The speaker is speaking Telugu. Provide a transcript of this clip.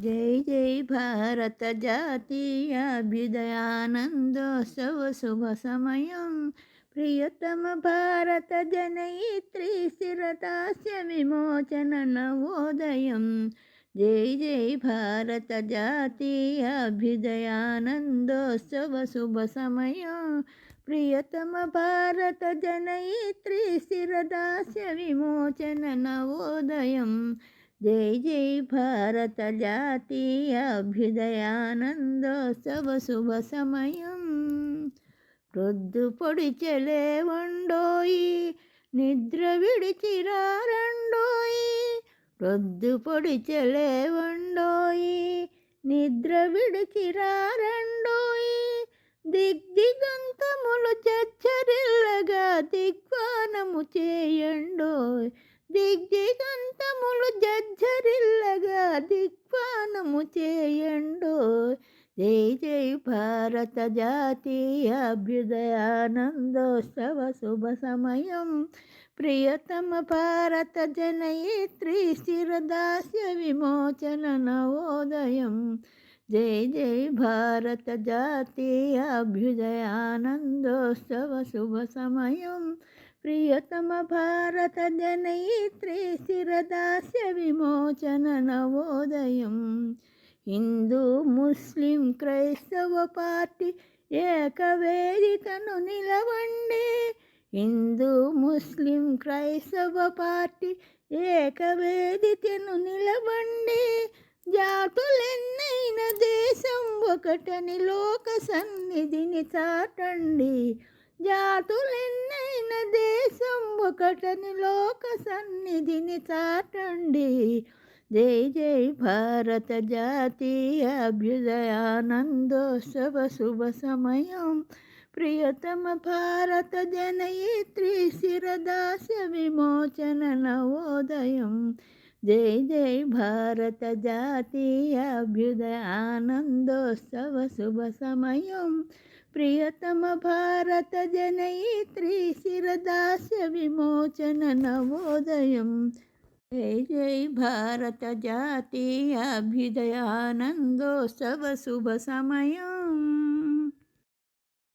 జై జై భారత జాతీయాభ్యుదయానందోత్సవ శుభ సమయం. ప్రియతమ భారత జనయిత్రి స్థిరతాస్య విమోచన నవోదయం. జై జై భారత జాతీయాభ్యుదయానందోత్సవ శుభ సమయం. ప్రియతమ భారత జనయిత్రి స్థిరదాస్య విమోచన నవోదయం. జై జై భారత జాతీయ అభ్యుదయానందోత్సవ శుభ సమయం. రొద్దు పొడి చెలే వండోయి నిద్ర విడిచిరారండోయి. రొద్దు పొడి చెలే వండోయి నిద్ర విడిచిరారండోయి. దిగ్దిగంతములు చచ్చరిల్లగా దిగ్వానము చేయండోయ్. దిగ్దిగంతములు జజ్జరిల్లగా దిగ్వానము చేయండు. జై జై భారత జాతీయ అభ్యుదయానందోత్సవ శుభ సమయం. ప్రియతమ భారత జనయత్రి స్థిరదాస్య విమోచన నవోదయం. జై జై భారత జాతీయ అభ్యుదయానందోత్సవ శుభ సమయం. ప్రియతమ భారత జనయిత్రి స్థిరదాస్య విమోచన నవోదయం. హిందూ ముస్లిం క్రైస్తవ పార్టీ ఏకవేదికను నిలవండి. హిందూ ముస్లిం క్రైస్తవ పార్టీ ఏకవేదికను నిలవండి. జాతులెన్నైన దేశం ఒకటని లోక సన్నిధిని చాటండి. జాతులెన్నైన దేశం ఒకటని లోక సన్నిధిని చాటండి. జై జై భారత జాతీయ అభ్యుదయానందోత్సవ శుభ సమయం. ప్రియతమ భారత జనయత్రి శిరదాస్య విమోచన నవోదయం. జై జై భారత జాతీయ అభ్యుదయానందోత్సవ శుభ సమయం ప్రియతమ భారత జనయిత్రి శిరదాస్య విమోచన నవోదయం జై జై భారత జాతీయ అభ్యుదయానందోత్సవ శుభ సమయం